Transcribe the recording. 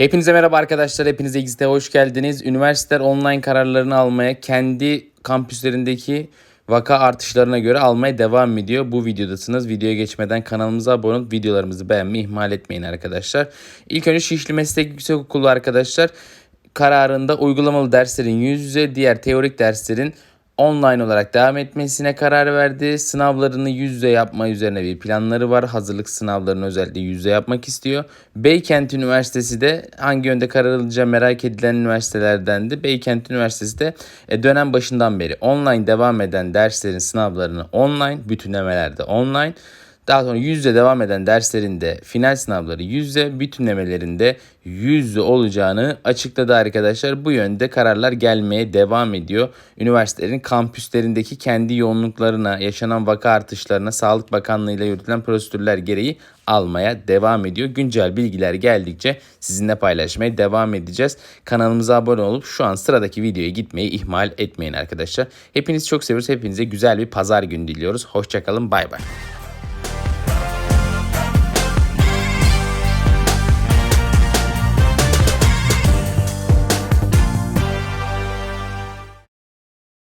Hepinize merhaba arkadaşlar. Hepinize X'de hoş geldiniz. Üniversiteler online kararlarını almaya kendi kampüslerindeki vaka artışlarına göre almaya devam ediyor. Bu videodasınız. Videoya geçmeden kanalımıza abone olup videolarımızı beğenmeyi ihmal etmeyin arkadaşlar. İlk önce Şişli Meslek Yüksekokulu arkadaşlar kararında uygulamalı derslerin yüz yüze, diğer teorik derslerin online olarak devam etmesine karar verdi. Sınavlarını yüz yüze yapma üzerine bir planları var. Hazırlık sınavlarını özellikle yüz yüze yapmak istiyor. Beykent Üniversitesi de hangi yönde karar alacağı merak edilen üniversitelerdendi. Beykent Üniversitesi de e, dönem başından beri online devam eden derslerin sınavlarını online, bütünlemelerde online daha sonra yüzde devam eden derslerinde final sınavları yüzde, bütünlemelerinde yüzde olacağını açıkladı arkadaşlar. Bu yönde kararlar gelmeye devam ediyor. Üniversitelerin kampüslerindeki kendi yoğunluklarına, yaşanan vaka artışlarına Sağlık Bakanlığı ile yürütülen prosedürler gereği almaya devam ediyor. Güncel bilgiler geldikçe sizinle paylaşmaya devam edeceğiz. Kanalımıza abone olup şu an sıradaki videoya gitmeyi ihmal etmeyin arkadaşlar. Hepinizi çok seviyoruz. Hepinize güzel bir pazar günü diliyoruz. Hoşçakalın. Bay bay.